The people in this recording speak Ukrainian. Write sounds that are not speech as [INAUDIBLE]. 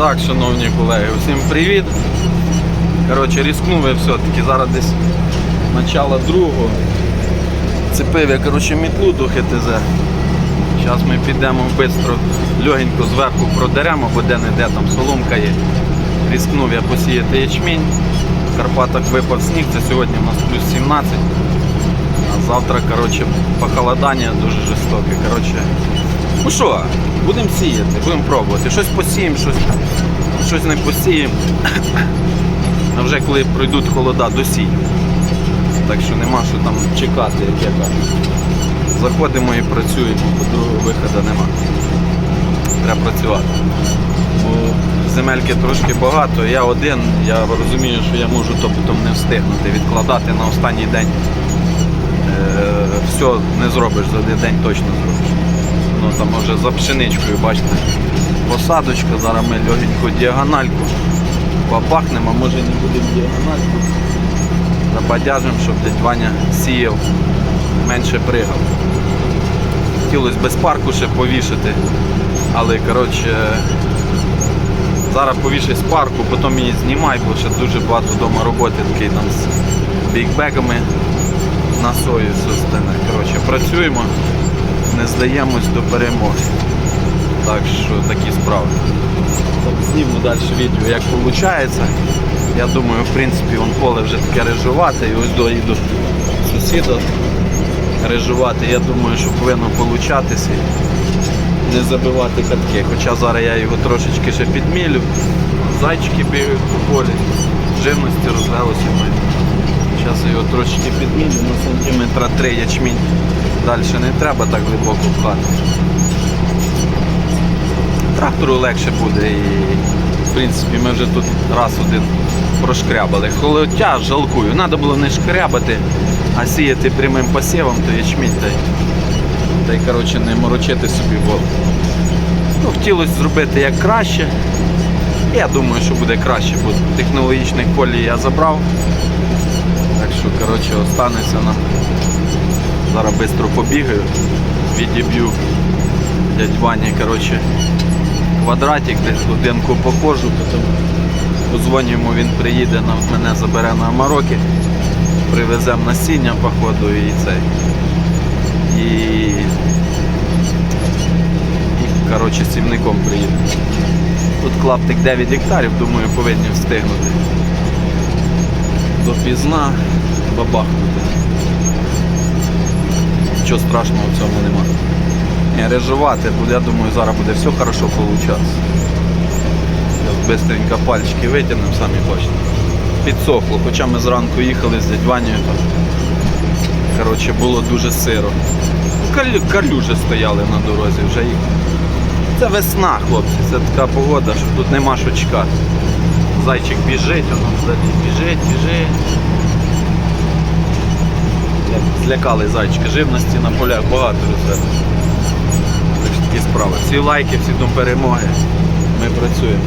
Так, шановні колеги, усім привіт. Коротше, рискнув я все-таки зараз десь начало другого. Цепив я коротше, мітлу до ХТЗ. Зараз ми підемо швидко, легенько зверху продеремо, бо де-не-де там соломка є. Рискнув я посіяти ячмінь. В Карпатах випав сніг, це сьогодні у нас плюс 17. А завтра коротше, похолодання дуже жорстоке. Коротше, ну що, будемо сіяти, будемо пробувати. Щось посіємо, щось, щось не посіємо. [COUGHS] А вже коли пройдуть холода, досіємо. Так що нема що там чекати, як я кажу. Заходимо і працюємо, бо виходу нема. Треба працювати. Бо земельки трошки багато, я один, я розумію, що я можу то потім не встигнути, відкладати на останній день. Е, все не зробиш, за один день точно зробиш. Ну там вже за пшеничкою, бачите, посадочка, зараз ми легеньку діагональку побахнемо, а може не будемо діагональку. Забадяжимо, щоб дядь Ваня сіяв, менше пригав. Хотілося без парку ще повішати, але коротше, зараз повішай з парку, потім її знімай, бо ще дуже багато вдома роботи такий там з бікбеками на сою. Коротше, працюємо, не здаємось до перемоги. Так що такі справи. Так, зніму далі відео, як виходить. Я думаю, в принципі, вон поле вже таке режувати, і ось доїду сусіда режувати. Я думаю, що повинно получатися. Не забивати катки. Хоча зараз я його трошечки ще підмілю. Зайчики бігають по полі, живності розлилося в. Зараз його трошечки підмілю на сантиметра 3 ячмінь. Далі не треба так глибоко пхати. Трактору легше буде і в принципі ми вже тут раз один прошкрябали. Хоча жалкую, треба було не шкрябати, а сіяти прямим посівом, то ячмінь та й, та й коротше, не морочити собі голову. Ну, хотілося зробити як краще. Я думаю, що буде краще, бо технологічних полі я забрав. Так що коротше, останеться нам. Зараз швидко побігаю, відіб'ю дядь Вані, коротше, квадратик, десь годинку походжу, потім позвоню йому, він приїде, мене забере на Мароки, привеземо насіння, походу, і цей. І, і коротше, сівником приїде. Тут клаптик 9 гектарів, думаю, повинні встигнути. Допізна бабахнути. Нічого страшного в цьому немає. Не режувати, я думаю, зараз буде все хорошо получатися. Зараз Бистренько пальчики витягнемо, самі бачите. Підсохло, хоча ми зранку їхали з дядь коротше, було дуже сиро. Калю, калюжі стояли на дорозі, вже їх. Це весна, хлопці, це така погода, що тут нема що чекати. Зайчик біжить, а нам взагалі біжить, біжить. Як Злякали зайчики. Живності на полях багато росте. Такі справи. Всі лайки, всі до перемоги. Ми працюємо.